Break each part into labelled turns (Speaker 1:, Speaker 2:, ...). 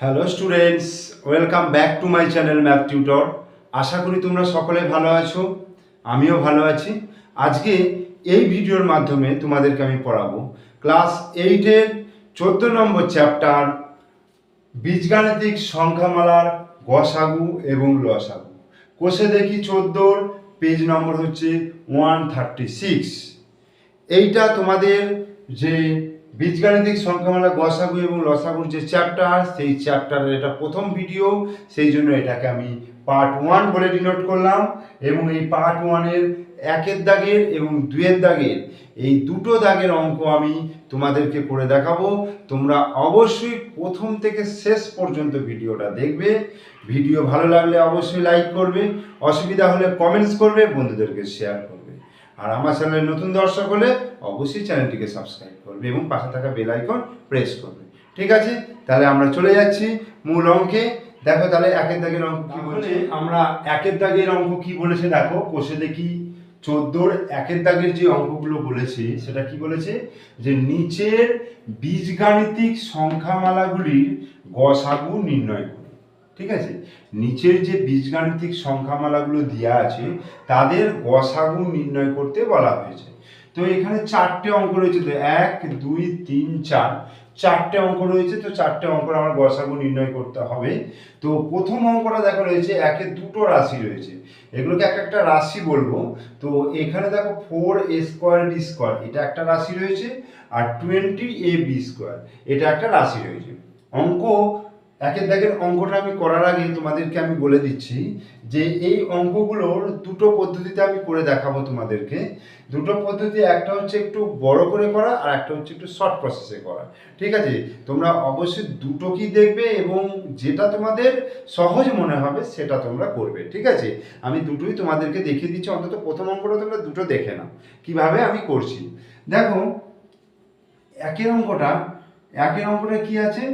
Speaker 1: Hello students welcome back to my channel math tutor আশা করি তোমরা সকলে ভালো আছো, আমিও ভালো আছি। আজকে এই ভিডিওর মাধ্যমে তোমাদেরকে আমি পড়াবো। ক্লাস এইটের চোদ্দ নম্বর চ্যাপ্টার বীজগাণিতিক সংখ্যামালার গসাগু এবং লসাগু। কোষে দেখি চোদ্দোর পেজ নম্বর হচ্ছে ওয়ান থার্টি সিক্স এইটা তোমাদের যে বীজগাণিতিক সংখ্যামালা গসাগু এবং লসাগুর যে চ্যাপ্টার, সেই চ্যাপ্টারের এটা প্রথম ভিডিও, সেই জন্য এটাকে আমি পার্ট ওয়ান বলে ডিনোট করলাম এবং এই পার্ট ওয়ানের একের দাগের এবং দুয়ের দাগের এই দুটো দাগের অঙ্ক আমি তোমাদেরকে করে দেখাবো। তোমরা অবশ্যই প্রথম থেকে শেষ পর্যন্ত ভিডিওটা দেখবে। ভিডিও ভালো লাগলে অবশ্যই লাইক করবে, অসুবিধা হলে কমেন্টস করবে, বন্ধুদেরকে শেয়ার করবে। আর আমার চ্যানেলে নতুন দর্শক হলে অবশ্যই চ্যানেলটিকে সাবস্ক্রাইব এবং পাশে থাকা বেল আইকন প্রেস করবে। ঠিক আছে? তাহলে আমরা চলে যাচ্ছি মূল অঙ্কে। দেখো তাহলে একের দাগের অঙ্ক কি বলছে? আমরা একের দাগের অঙ্ক কি বলেছে দেখো? কোষে দেখি। চোদ্দোর একের দাগের যে অঙ্কগুলো বলেছে সেটা কি বলেছে? যে নিচের বীজগাণিতিক সংখ্যামালাগুলির গসাগু নির্ণয় করো। ঠিক আছে? নিচের যে বীজগাণিতিক সংখ্যামালাগুলো দেওয়া আছে তাদের গসাগু নির্ণয় করতে বলা হয়েছে। তো এখানে চারটে অঙ্ক রয়েছে তো এক, দুই, তিন, চার। চারটে অঙ্ক রয়েছে তো চারটে অঙ্ক আমার গসাগু নির্ণয় করতে হবে। তো প্রথম অঙ্কটা দেখো রয়েছে, একে দুটো রাশি রয়েছে। এগুলোকে এক একটা রাশি বলব। তো এখানে দেখো four a square b square, এটা একটা রাশি রয়েছে, আর টোয়েন্টি এ বি স্কোয়ার, এটা একটা রাশি রয়েছে। অঙ্ক একের দাগের অঙ্কটা আমি করার আগে তোমাদেরকে আমি বলে দিচ্ছি যে এই অঙ্কগুলোর দুটো পদ্ধতিতে আমি করে দেখাবো তোমাদেরকে। দুটো পদ্ধতি, একটা হচ্ছে একটু বড় করে করা আর একটা হচ্ছে একটু শর্ট প্রসেসে করা। ঠিক আছে? তোমরা অবশ্যই দুটো কি দেখবে এবং যেটা তোমাদের সহজ মনে হবে সেটা তোমরা করবে। ঠিক আছে? আমি দুটোই তোমাদেরকে দেখিয়ে দিচ্ছি, অন্তত প্রথম অঙ্কটা তোমরা দুটো দেখে নাও। কীভাবে আমি করছি? দেখো, একের অঙ্কটা একের অঙ্কটা কি আছে?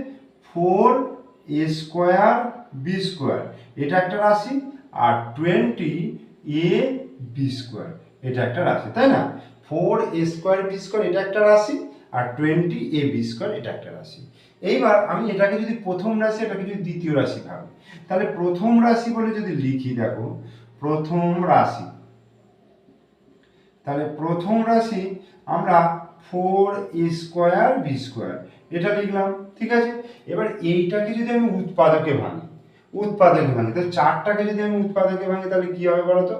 Speaker 1: Four a square b square এটা একটা রাশি আর টোয়েন্টি এ বি স্কোয়ার এটা একটা রাশি, তাই না? Four a square b square এটা একটা রাশি আর টোয়েন্টি এ বি স্কোয়ার এটা একটা রাশি। এইবার আমি এটাকে যদি প্রথম রাশি, এটাকে যদি দ্বিতীয় রাশি ভাবি, তাহলে প্রথম রাশি বলে যদি লিখি, দেখো, প্রথম রাশি। তাহলে প্রথম রাশি আমরা four a square b square এটা লিখলাম ঠিক আছে? এবার এইটাকে যদি আমি উৎপাদকে ভাঙি উৎপাদকে ভাঙি, তাহলে চারটাকে যদি আমি উৎপাদকে ভাঙি, তাহলে কি হবে বলো তো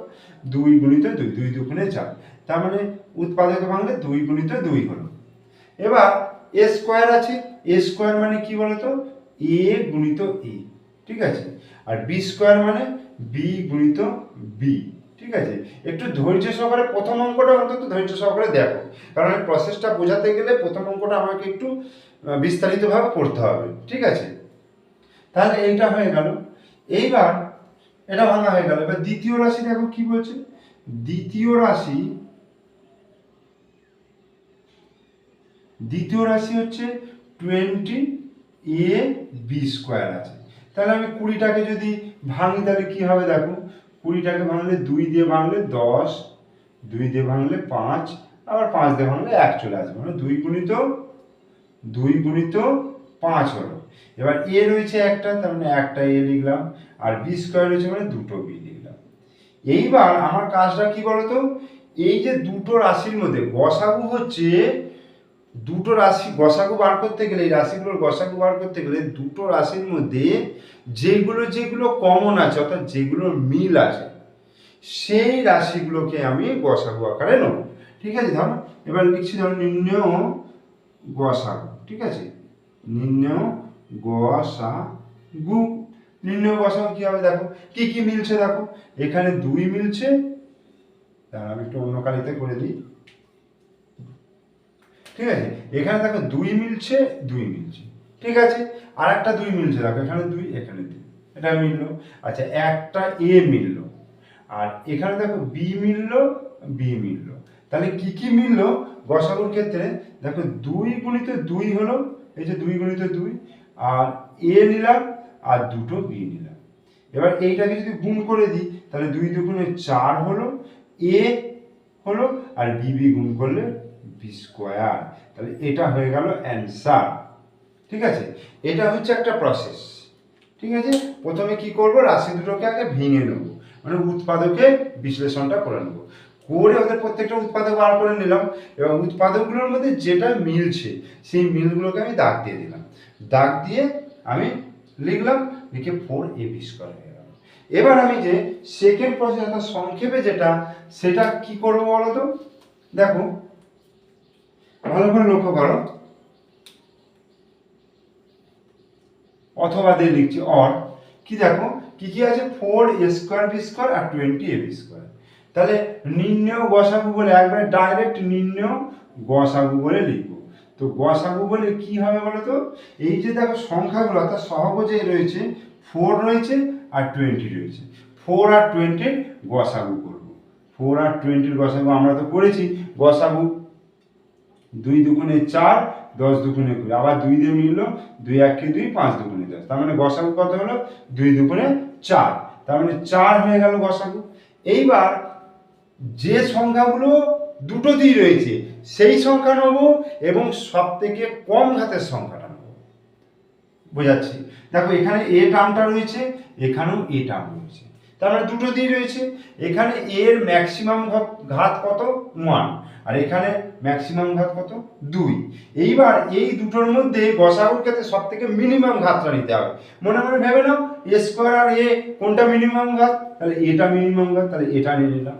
Speaker 1: দুই গুণিত দুই দুই দুগুণে চার। তার মানে উৎপাদকে ভাঙলে দুই গুণিত দুই হলো। এবার এ স্কোয়ার আছে, এ স্কোয়ার মানে কি বলতো? এ গুণিত এ, ঠিক আছে? আর বি স্কোয়ার মানে বি গুণিত বি, ঠিক আছে? একটু ধৈর্য সহকারে প্রথম অঙ্কটা অন্তত ধৈর্য সহকারে দেখো। কারণ এই প্রসেসটা বোঝাতে গেলে প্রথম অঙ্কটা আমাকে একটু বিস্তারিতভাবে করতে হবে, ঠিক আছে? তাহলে এইটা হয়ে গেল। এইবার এটা ভাঙা হয়ে গেল। এবার দ্বিতীয় রাশি দেখো কি বলছে? দ্বিতীয় রাশি দ্বিতীয় রাশি হচ্ছে টোয়েন্টি এ বি স্কোয়ার আছে। তাহলে আমি কুড়িটাকে যদি ভাঙি, তাহলে কি হবে দেখো? কুড়িটাকে ভাঙলে দুই দিয়ে ভাঙলে দশ, দুই দিয়ে ভাঙলে পাঁচ, আবার পাঁচ দিয়ে ভাঙলে এক চলে আসবে। মানে দুই গুণিত দুই গুণিত পাঁচ হলো। এবার এ রয়েছে একটা, তার মানে একটা এ লিখলাম, আর বি স্কোয়ার রয়েছে মানে দুটো বি লিখলাম। এইবার আমার কাজটা কি বলতো? এই যে দুটো রাশির মধ্যে গসাগু হচ্ছে, দুটো রাশি গসাগু বার করতে গেলে, এই রাশিগুলোর গসাগু বার করতে গেলে দুটো রাশির মধ্যে যেগুলো যেগুলো কমন আছে, অর্থাৎ যেগুলোর মিল আছে, সেই রাশিগুলোকে আমি গসাগু আকারে নেব। ঠিক আছে, ধরো, এবার লিখছি ধরো নির্ণয় গসাগু। ঠিক আছে? নির্ণয় গসাগু নির্ণয় গসাগু কি হবে দেখো? কি কি মিলছে দেখো? এখানে দুই মিলছে। দাঁড়া আমি একটু অন্য কালিতে করে দিই। ঠিক আছে? এখানে দেখো দুই মিলছে দুই মিলছে। ঠিক আছে? আর একটা দুই মিলছে দেখো, এখানে দুই এখানে দুই। এটা মিললো। আচ্ছা একটা এ মিললো। আর এখানে দেখো বি মিললো বি মিললো। তাহলে কি কি মিললো? গসাগুর ক্ষেত্রে দেখো দুই গুণিত দুই হলো, এই যে দুই গুণিত দুই, আর এ নিলাম, আর দুটো বি নিলাম। এবার এইটাকে যদি গুণ করে দিই, তাহলে দুই দুগুণে চার হলো, এ হলো, আর বি বি গুণ করলে বি স্কোয়ার। তাহলে এটা হয়ে গেল অ্যান্সার। ঠিক আছে? এটা হচ্ছে একটা প্রসেস। ঠিক আছে? প্রথমে কি করব? রাশি দুটোকে আগে ভেঙে নেব। মানে উৎপাদকে বিশ্লেষণটা করে নেব। করে ওদের প্রত্যেকটা উৎপাদক বার করে নিলাম এবং উৎপাদকগুলোর মধ্যে যেটা মিলছে, সেই মিলগুলোকে আমি দাগ দিয়ে দিলাম। দাগ দিয়ে আমি লিখলাম, লিখে ফোর এ বি স্কোয়ার হয়ে গেল। এবার আমি যে সেকেন্ড প্রসেস অর্থাৎ সংক্ষেপে যেটা, সেটা কি করব বলো তো? দেখো, ভালো করে লক্ষ্য করো। অথবা দিয়ে লিখছি অর কি দেখো, কি কি আছে? Four a square b square R twenty A B square তাহলে নির্ণয় গসাগু বলে, একবারে ডাইরেক্ট নির্ণয় গসাগু বলে লিখব। তো গসাগু বলে কি হবে বলো তো এই যে দেখো সংখ্যাগুলো, অর্থাৎ সহজেই রয়েছে ফোর রয়েছে আর টোয়েন্টি রয়েছে। ফোর আর টোয়েন্টির গসাগু করব। ফোর আর টোয়েন্টির গসাগু আমরা তো করেছি গসাগু দুই দুগুণে চার, দশ দুগুণে কুড়ি, আবার দুই দিয়ে মিললো, দুই এককে দুই, পাঁচ দুগুণে দশ। তার মানে গসাগু কত হলো? দুই দুগুণে চার। তার মানে চার হয়ে গেল গসাগু এইবার যে সংখ্যাগুলো দুটোতেই রয়েছে, সেই সংখ্যা নেব এবং সব থেকে কম ঘাতের সংখ্যাটা নেব। বোঝাচ্ছি? দেখো, এখানে এ টার্মটা রয়েছে, এখানেও এ টার্ম রয়েছে। তার মানে দুটো দিয়ে রয়েছে, এখানে এর ম্যাক্সিমাম ঘাত কত? ওয়ান। আর এখানে ম্যাক্সিমাম ঘাত কত? দুই। এইবার এই দুটোর মধ্যে গসাগুর ক্ষেত্রে সব থেকে মিনিমাম ঘাতটা নিতে হবে। মনে মনে ভেবে নাও, এ স্কোয়ার আর এ, কোনটা মিনিমাম ঘাত? তাহলে এটা মিনিমাম ঘাত, তাহলে এটা নিয়ে নিলাম।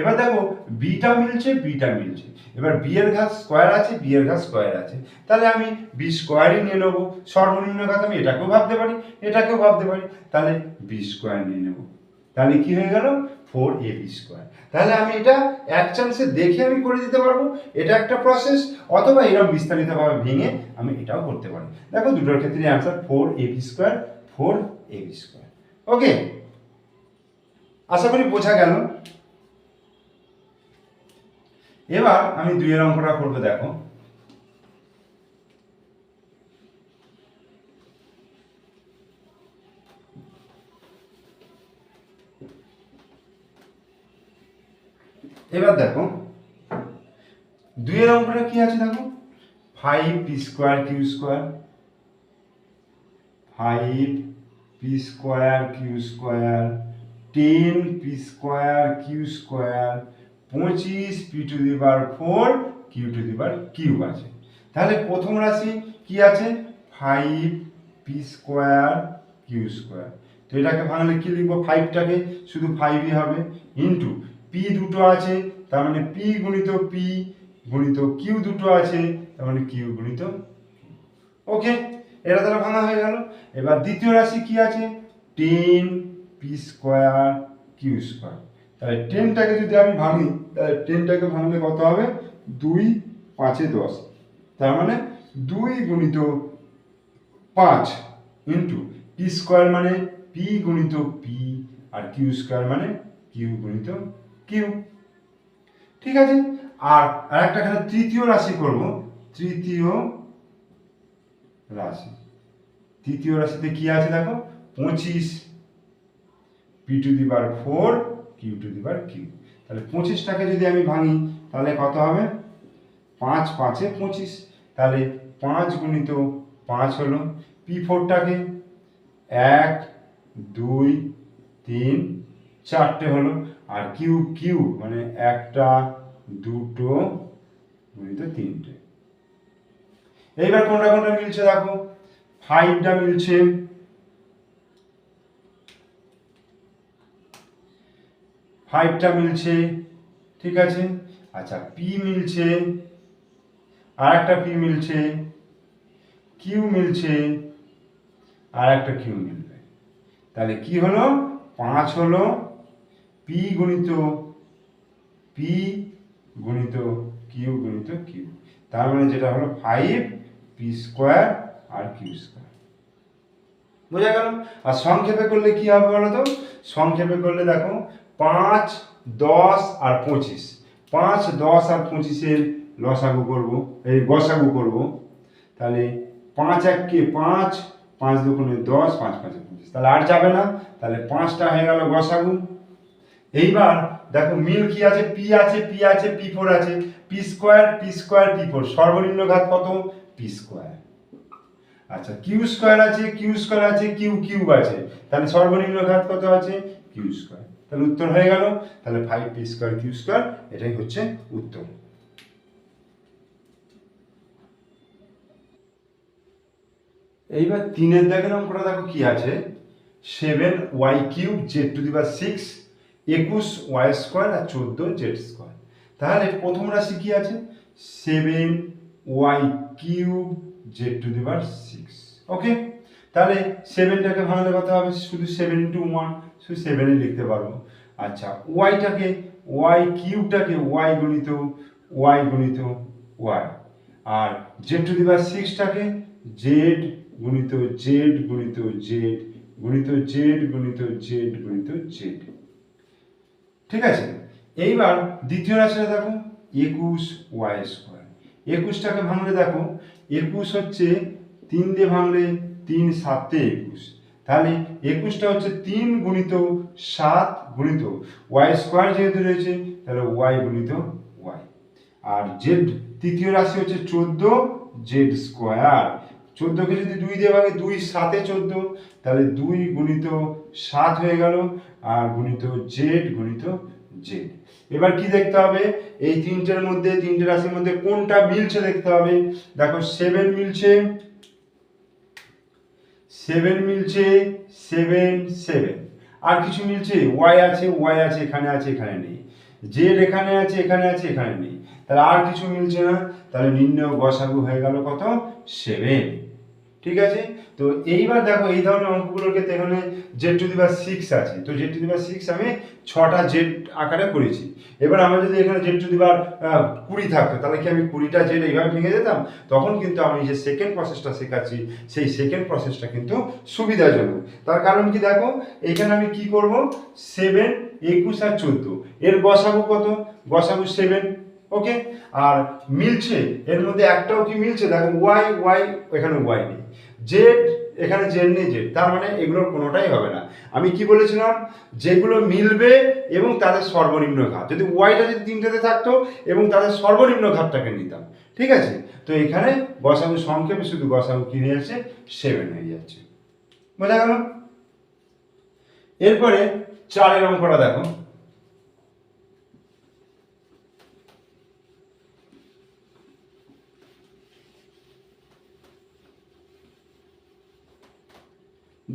Speaker 1: এবার দেখো বিটা মিলছে বিটা মিলছে। এবার বি এর ঘাত স্কোয়ার আছে বি এর ঘাত স্কোয়ার আছে। তাহলে আমি বি স্কোয়ারই নিয়ে নেব। সর্বনিম্ন ঘাত আমি এটাকেও ভাবতে পারি, এটাকেও ভাবতে পারি। তাহলে বি স্কোয়ার নিয়ে নেব। তাহলে কি হয়ে গেল? ফোর এ বি স্কোয়ার তাহলে আমি এটা এক চান্সে দেখে আমি করে দিতে পারব। এটা একটা প্রসেস অথবা এরকম বিস্তারিতভাবে ভেঙে আমি এটাও করতে পারি। দেখো, দুটোর ক্ষেত্রে answer four a b square four a b square okay আশা করি বোঝা গেল। এবার আমি দুইয়ের অঙ্কটা করব, দেখো। এবার দেখো, দুইয়ের অঙ্কটা কি আছে দেখো? Five p square q square five p square q square ten p square q square পঁচিশ P to the bar four Q to the bar q আছে। তাহলে প্রথম রাশি কি আছে? Five p square q square তো এটাকে ভাঙলে কি লিখব? ফাইভটাকে শুধু ফাইভই হবে। ইন্টু পি দুটো আছে, তার মানে পি গুণিত পি গুণিত কিউ দুটো আছে, তার মানে কিউ গুণিত ওকে এটা তাহলে ভাঙা হয়ে গেল। এবার দ্বিতীয় রাশি কি আছে? Ten p square q square তাহলে টেনটাকে যদি আমি ভাঙি, তাহলে টেনটাকে ভাঙলে কত হবে? দুই পাঁচে দশ। তার মানে দুই গুণিত পাঁচ ইন্টু পি স্কোয়ার মানে পি গুণিত পি আর কিউ স্কোয়ার মানে কিউ গুণিত কিউ ঠিক আছে? আর আরেকটা এখানে তৃতীয় রাশি করব। তৃতীয় রাশি। তৃতীয় রাশিতে কি আছে দেখো? পঁচিশ। P to the bar four Q to the bar Q তাহলে পঁচিশটাকে যদি আমি ভাঙি, তাহলে কত হবে? পাঁচ, পাঁচে পঁচিশ। তাহলে পাঁচ গুণিত পাঁচ হলো পি ফোরটাকে এক, দুই, তিন, চারটে হলো। আর কিউ কিউ মানে একটা, দুটো গুণিত তিনটে। এইবার কোনটা কোনটা মিলছে দেখো? ফাইভটা মিলছে ফাইভটা মিলছে, ঠিক আছে? আচ্ছা পি মিলছে আর একটা পি মিলছে কিউ মিলছে আর একটা কিউ মিলবে। তাহলে কি হলো? পাঁচ হলো পি গুণিত পি গুণিত কিউ গুণিত কিউ তার মানে যেটা হলো ফাইভ পি স্কোয়ার আর কিউ স্কোয়ার বোঝা গেল? আর সংক্ষেপে করলে কি হবে বলো তো? সংক্ষেপে করলে দেখো পাঁচ, দশ আর পঁচিশ। পাঁচ, দশ আর পঁচিশের লসাগু করব, এই গসাগু করব। তাহলে পাঁচ এককে পাঁচ পাঁচ দুগুণে দশ, পাঁচ, পাঁচে পঁচিশ। তাহলে আর যাবে না? তাহলে পাঁচটা হয়ে গেল গসাগু এইবার দেখো মিল কি আছে? পি আছে পি আছে, পি ফোর আছে। P square p square, p four. সর্বনিম্ন ঘাত কত? P square. আচ্ছা কিউ স্কোয়ার আছে, কিউ স্কোয়ার আছে, কিউ কিউব আছে। তাহলে সর্বনিম্ন ঘাত কত আছে? Q square. তাহলে উত্তর হয়ে গেল। তাহলে five p square q square এটাই হচ্ছে উত্তর। এইবার তিনের দাগের অঙ্কটা দেখো কি আছে। Seven y cube z to the six একুশ ওয়াই স্কোয়ার আর চোদ্দ জেড স্কোয়ার তাহলে প্রথম রাশি কি আছে? Seven y cube z to the power six okay তাহলে সেভেনটাকে ভাঙলে কত হবে? শুধু সেভেন ইন্টু ওয়ান শুধু সেভেনে লিখতে পারব। আচ্ছা ওয়াইটাকে ওয়াই কিউবটাকে ওয়াই গুণিত ওয়াই গুণিত ওয়াই আর জেড টু দি পাওয়ার সিক্সটাকে জেড গুণিত জেড গুণিত জেড গুণিত জেড গুণিত জেড গুণিত জেড ঠিক আছে? এইবার দ্বিতীয় রাশিটা দেখো, একুশ ওয়াই স্কোয়ার একুশটাকে ভাঙলে দেখো, একুশ হচ্ছে তিন দিয়ে ভাঙলে তিন সাতে একুশ। তাহলে একুশটা হচ্ছে তিন গুণিত সাত গুণিত ওয়াই স্কোয়ার যেহেতু রয়েছে, তাহলে ওয়াই গুণিত ওয়াই। আর জেড তৃতীয় রাশি হচ্ছে চোদ্দ জেড স্কোয়ার। চোদ্দকে যদি দুই দিয়ে ভাগে দুই, সাতে চোদ্দ, তাহলে দুই গুণিত সাত হয়ে গেল, আর গুণিত জেড গুণিত জেড। এবার কি দেখতে হবে? এই তিনটের মধ্যে, তিনটে রাশির মধ্যে কোনটা মিলছে দেখতে হবে। দেখো সেভেন মিলছে সেভেন মিলছে সেভেন সেভেন। আর কিছু মিলছে? ওয়াই আছে ওয়াই আছে, এখানে আছে, এখানে নেই। জেড এখানে আছে এখানে আছে, এখানে নেই। তাহলে আর কিছু মিলছে না? তাহলে নিম্ন গসাগু হয়ে গেল কত? সেভেন। ঠিক আছে? তো এইবার দেখো এই ধরনের অঙ্কগুলোর ক্ষেত্রে এখানে জেড টু দি বা সিক্স আছে। তো জেড টু দি বা সিক্স আমি ছটা জেড আকারে করেছি। এবার আমার যদি এখানে জেড টু দি বার কুড়ি থাকতো, তাহলে কি আমি কুড়িটা জেড এইভাবে ভেঙে যেতাম? তখন কিন্তু আমি যে সেকেন্ড প্রসেসটা শেখাচ্ছি, সেই সেকেন্ড প্রসেসটা কিন্তু সুবিধাজনক। তার কারণ কি দেখো, এখানে আমি কি করব? সেভেন একুশ আর চোদ্দ। এর গসাগু কত? গসাগু সেভেন ওকে আর মিলছে? এর মধ্যে একটাও কি মিলছে? দেখো ওয়াই ওয়াই এখানে ওয়াই নেই। জেড এখানে জেড নেই জেড তার মানে এগুলোর কোনোটাই হবে না। আমি কি বলেছিলাম? যেগুলো মিলবে এবং তাদের সর্বনিম্ন ঘাত। যদি ওয়াইটা যদি তিনটেতে থাকতো এবং তাদের সর্বনিম্ন ঘাতটাকে নিতাম। ঠিক আছে? তো এখানে গসাগু সংক্ষেপে শুধু গসাগু কি হয়ে যাচ্ছে? সেভেন হয়ে যাচ্ছে। বোঝা গেল? এরপরে চারের অঙ্কটা দেখো।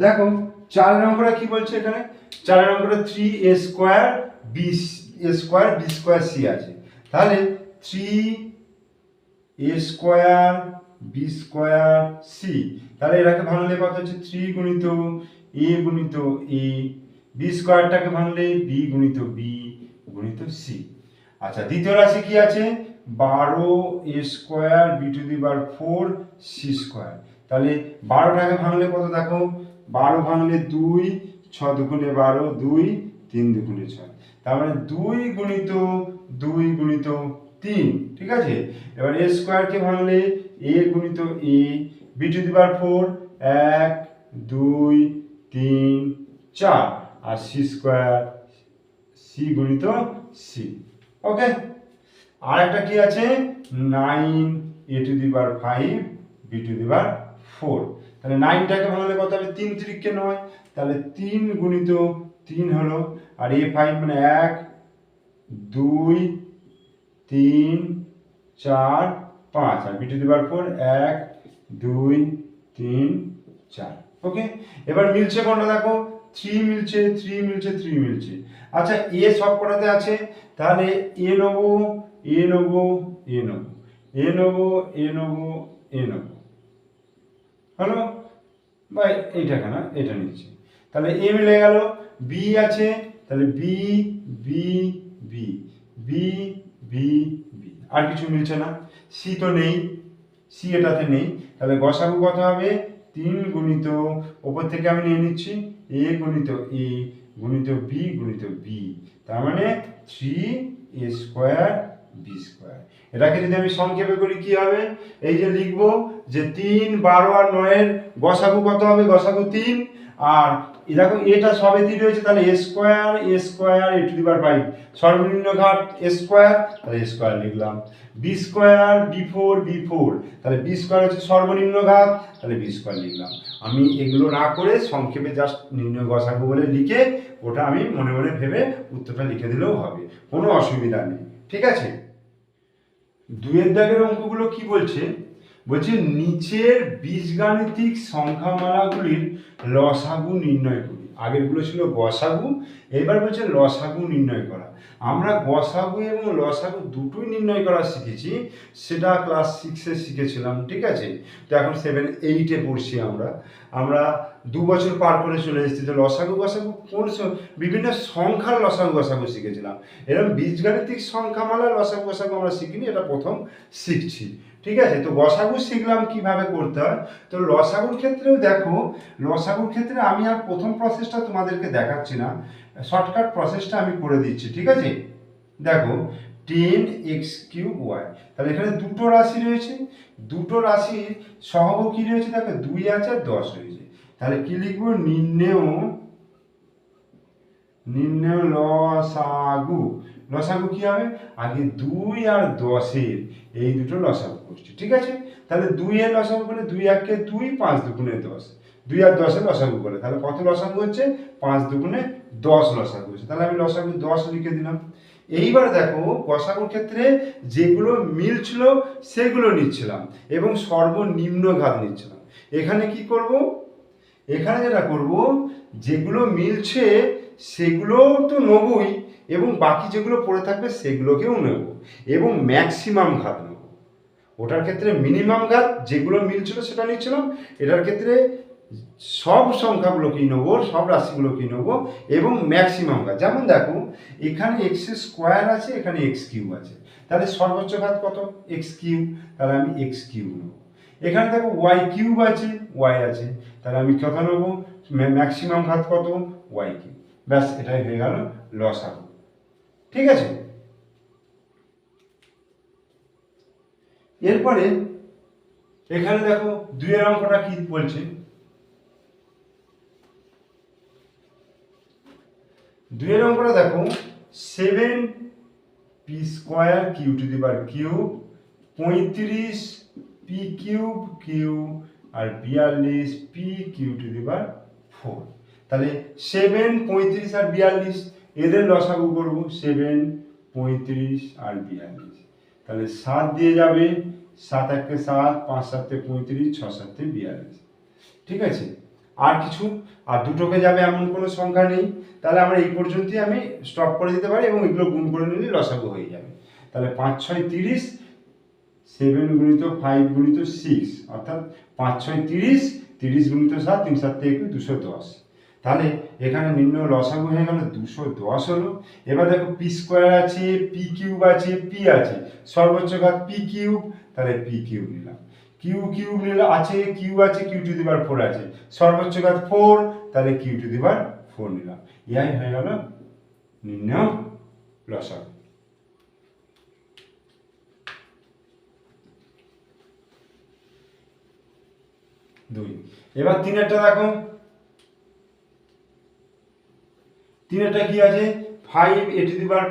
Speaker 1: দেখো, চারের অঙ্কটা কি বলছে এখানে? চারের অঙ্কটা three a square b a square b square c আছে। তাহলে three a square b square c তাহলে এটাকে ভাঙলে কত হচ্ছে? থ্রি গুণিত এ গুণিত এ বি স্কোয়ারটাকে ভাঙলে বি গুণিত বি গুণিত সি আচ্ছা দ্বিতীয় রাশি কি আছে? বারো a square b to the bar four C square তাহলে বারোটাকে ভাঙলে কত দেখো? বারো ভাঙলে দুই ছ দুগুণে বারো, দুই, তিন দুগুণে ছয়। তার মানে দুই গুণিত দুই গুণিত তিন, ঠিক আছে? এবার এ স্কোয়ারকে ভাঙলে এ গুণিত A B to the bar four এক, দুই, তিন, চার। আর সি স্কোয়ার সি গুণিত সি ওকে আর একটা কি আছে? Nine A to the bar five B to the bar four তাহলে নাইনটাকে ভাঙলে কত হবে? তিন তিরিককে নয়। তাহলে তিন গুণিত তিন হলো, আর এ ফাইভ মানে এক, দুই, তিন, চার, পাঁচ। আর b to the bar four, এক, দুই, তিন, চার। ওকে? এবার মিলছে কোনটা দেখো? থ্রি মিলছে থ্রি মিলছে থ্রি মিলছে। আচ্ছা এ সব কটাতে আছে? তাহলে এ নেব এ নেব এ নেব। এ নেব এ নেব এ নেব। হলো বা এইটা কেনা? এটা নিচ্ছি। তাহলে এ মিলে গেল বি আছে, তাহলে b b b b b b আর কিছু মিলছে না। সি তো নেই সি এটাতে নেই। তাহলে গসাগু কত হবে? তিন গুণিত, ওপর থেকে আমি নিয়ে নিচ্ছি এ গুণিত এ গুণিত বি গুণিত বি তার মানে three a square b square এটাকে যদি আমি সংক্ষেপে করি, কি হবে? এই যে লিখব যে তিন, বারো আর নয়ের গসাগু কত হবে? গসাগু তিন। আর দেখো এটা সবে দিয়ে রয়েছে, তাহলে a square a square, a to the power five সর্বনিম্ন ঘাত এ স্কোয়ার, তাহলে এ স্কোয়ার লিখলাম। B square, b four b four. তাহলে বি স্কোয়ার হচ্ছে সর্বনিম্ন ঘাত তাহলে বি স্কোয়ার লিখলাম। আমি এগুলো না করে সংক্ষেপে জাস্ট নির্ণয় গসাগু বলে লিখে ওটা আমি মনে মনে ভেবে উত্তরটা লিখে দিলেও হবে। কোনো অসুবিধা নেই। ঠিক আছে? দুয়ের দাগের অঙ্কগুলো কি বলছে? বলছে নিচের বীজগাণিতিক সংখ্যামালাগুলির লসাগু নির্ণয় করি। আগেরগুলো ছিল গসাগু এবার বলছে লসাগু নির্ণয় করা। আমরা গসাগু এবং লসাগু দুটোই নির্ণয় করা শিখেছি, সেটা ক্লাস সিক্সে শিখেছিলাম, ঠিক আছে? তো এখন সেভেন এইটে পড়ছি আমরা। আমরা দু বছর পার করে চলে এসেছি, তো লসাগু গসাগু কোন বিভিন্ন সংখ্যার লসাগু গসাগু শিখেছিলাম। এরকম বীজগাণিতিক সংখ্যামালা লসাগু গসাগু আমরা শিখিনি, এটা প্রথম শিখছি। ঠিক আছে? তো গসাগু শিখলাম কীভাবে করতে হয়? তো লসাগুর ক্ষেত্রেও দেখো লসাগুর ক্ষেত্রে আমি আর প্রথম প্রসেসটা তোমাদেরকে দেখাচ্ছি না। শর্টকাট প্রসেসটা আমি করে দিচ্ছি, ঠিক আছে? দেখো টেন এক্স কিউব ওয়াই তাহলে এখানে দুটো রাশি রয়েছে। দুটো রাশির সহগ কি রয়েছে? দেখো, দুই আছে আর দশ রয়েছে। তাহলে কি লিখব? নির্ণেয়, নির্ণয় লসাগু লসাগু কি হবে? আগে দুই আর দশের। এই দুটো লসাগু করছি ঠিক আছে? তাহলে দুই এর লসাগু করে দুই এককে দুই পাঁচ দুগুণে দশ। দুই আর দশে লসাগু করে তাহলে কত লসাগু হচ্ছে? পাঁচ দুগুণে দশ লসাগু হচ্ছে তাহলে আমি লসাগু দশ লিখে দিলাম। এইবার দেখো গসাগুর ক্ষেত্রে যেগুলো মিলছিল সেগুলো নিচ্ছিলাম এবং সর্বনিম্ন ঘাত নিচ্ছিলাম। এখানে কি করব? এখানে যেটা করব, যেগুলো মিলছে সেগুলো তো নেবই এবং বাকি যেগুলো পড়ে থাকবে সেগুলোকেও নেব। এবং ম্যাক্সিমাম ঘাত নেব। ওটার ক্ষেত্রে মিনিমাম ঘাত যেগুলো মিলছিল সেটা নিচ্ছিলাম। এটার ক্ষেত্রে সব সংখ্যাগুলোকেই নেব, সব রাশিগুলোকেই নেব এবং ম্যাক্সিমাম ঘাত। যেমন দেখো, এখানে এক্স স্কোয়ার আছে, এখানে এক্স কিউব আছে। তাহলে সর্বোচ্চ ঘাত কত? এক্স কিউ তাহলে আমি এক্স কিউ নেব। এখানে দেখো ওয়াই কিউব আছে ওয়াই আছে। তাহলে আমি কত নেব? ম্যাক্সিমাম ঘাত কত? ওয়াই কিউব ব্যাস, এটাই হয়ে গেল লসাগু ঠিক আছে? এরপরে এখানে দেখো দুইয়ের অঙ্কটা কি বলছে? দুইয়ের অঙ্কটা দেখো seven p square q to the power cube পঁয়ত্রিশ পি কিউব কিউ আর বিয়াল্লিশ p q to the power four তাহলে সেভেন পঁয়ত্রিশ আর বিয়াল্লিশ, এদের লসাগু করব সেভেন পঁয়ত্রিশ আর বিয়াল্লিশ। তাহলে সাত দিয়ে যাবে সাত একে সাত, পাঁচ সাতে পঁয়ত্রিশ, ছ সাতে বিয়াল্লিশ। ঠিক আছে? আর কিছু? আর দুটোকে যাবে এমন কোনো সংখ্যা নেই, তাহলে আমরা এই পর্যন্তই আমি স্টপ করে দিতে পারি এবং এগুলো গুণ করে নিলে লসাগু হয়ে যাবে। তাহলে পাঁচ, ছয়, তিরিশ সেভেন গুণিত ফাইভ গুণিত সিক্স অর্থাৎ পাঁচ, ছয়, তিরিশ তিরিশ গুণিত সাত, তিন, সাত থেকে দুশো দশ। তাহলে এখানে নিম্ন লসাগু হয়ে গেল, দুশো দশ হলো। এবার দেখো পি স্কোয়ার আছে পি কিউব আছে পি আছে। সর্বোচ্চ ঘাত পি কিউব তাহলে পি কিউব নিলাম। কিউ কিউব নিলে আছে কিউ আছে কিউ টু দিবার ফোর আছে। সর্বোচ্চ ঘাত ফোর তাহলে কিউ টু দিবার ফোর নিলাম। ইয়াই হয়ে গেল নিম্ন লসাগু দুই। এবার তিনেরটা দেখো। তিনেরটা কি আছে? ফাইভ এ টু দিবার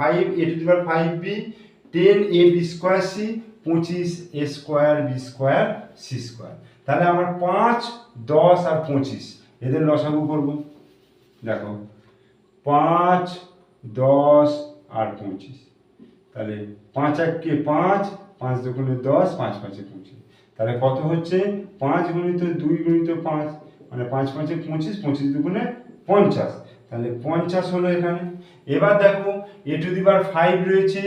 Speaker 1: ফাইভ এ টু দিবার five b ten a b square c পঁচিশ a square b square c square তাহলে আমার পাঁচ, দশ আর পঁচিশ, এদের লসাগু করব। দেখো, পাঁচ, দশ আর পঁচিশ। তাহলে পাঁচ এককে পাঁচ পাঁচ দুগুণে দশ, পাঁচ পাঁচে পঁচিশ। তাহলে কত হচ্ছে? পাঁচ গুণিত দুই গুণিত পাঁচ মানে পাঁচ পাঁচে পঁচিশ পঁচিশ দুগুণে পঞ্চাশ। তাহলে পঞ্চাশ হলো এখানে। এবার দেখো এ টু দি দিবার ফাইভ রয়েছে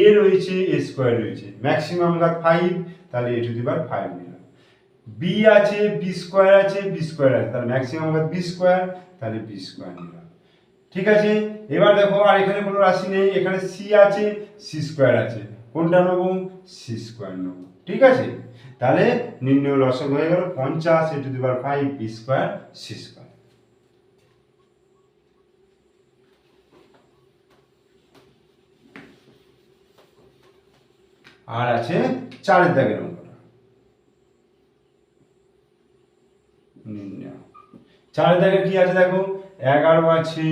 Speaker 1: এ রয়েছে এ স্কোয়ার রয়েছে। ম্যাক্সিমাম ঘাত ফাইভ তাহলে এ টু দি দিবার ফাইভ নিলাম। বি আছে বি স্কোয়ার আছে বি স্কোয়ার আছে, তাহলে ম্যাক্সিমাম ঘাত বি স্কোয়ার তাহলে বি স্কোয়ার নিলাম। ঠিক আছে? এবার দেখো, আর এখানে কোনো রাশি নেই, এখানে সি আছে সি স্কোয়ার আছে। কোনটা নেব? সি স্কোয়ার নেব। ঠিক আছে? তাহলে নির্ণয় লসক হয়ে গেল, পঞ্চাশ into the power five b square c square আর আছে চারের দাগের অঙ্কটা চারের দাগে কি আছে দেখো? এগারো আছে,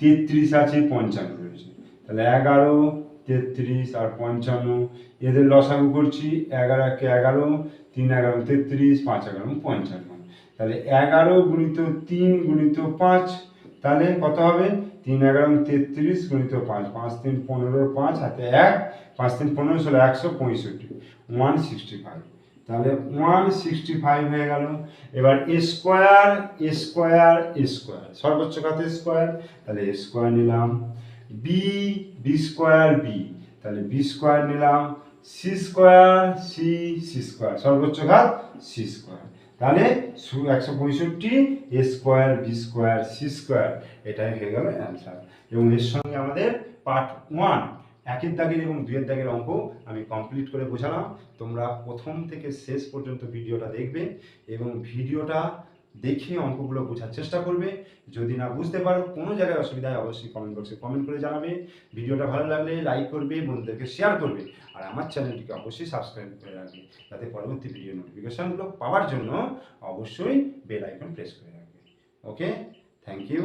Speaker 1: তেত্রিশ আছে, পঞ্চান্ন রয়েছে। তাহলে এগারো, তেত্রিশ আর পঞ্চান্ন, এদের লসাগু করছি এগারো একে এগারো, তিন এগারো তেত্রিশ, পাঁচ এগারো পঞ্চান্ন। তাহলে এগারো গুণিত তিন গুণিত পাঁচ, তাহলে কত হবে? তিন এগারো তেত্রিশ গুণিত পাঁচ পাঁচ তিন পনেরো, পাঁচ, হাতে এক, পাঁচ তিন পনেরো ষোলো, একশো পঁয়ষট্টি ওয়ান সিক্সটি ফাইভ তাহলে ওয়ান সিক্সটি ফাইভ হয়ে গেল। এবার স্কোয়ার স্কোয়ার স্কোয়ার সর্বোচ্চ কত স্কোয়ার তাহলে স্কোয়ার নিলাম। বি বি স্কোয়ার বি তাহলে বি স্কোয়ার নিলাম। C square c c square সর্বোচ্চ ঘাত সি স্কোয়ার তাহলে একশো পঁয়ষট্টি, a square, b square, c square, এটাই হয়ে গেল অ্যান্সার এবং এর সঙ্গে আমাদের পার্ট ওয়ান একের দাগের এবং দুয়ের দাগের অঙ্ক আমি কমপ্লিট করে বোঝালাম। তোমরা প্রথম থেকে শেষ পর্যন্ত ভিডিওটা দেখবে এবং ভিডিওটা দেখে অঙ্কগুলো বোঝার চেষ্টা করবে। যদি না বুঝতে পারো কোনো জায়গায় অসুবিধা হয় অবশ্যই কমেন্ট বক্সে কমেন্ট করে জানাবে। ভিডিওটা ভালো লাগলে লাইক করবে, বন্ধুদেরকে শেয়ার করবে। আর আমার চ্যানেলটিকে অবশ্যই সাবস্ক্রাইব করে রাখবে। যাতে পরবর্তী ভিডিও নোটিফিকেশানগুলো পাওয়ার জন্য অবশ্যই বেল আইকন প্রেস করে রাখবে। Okay thank you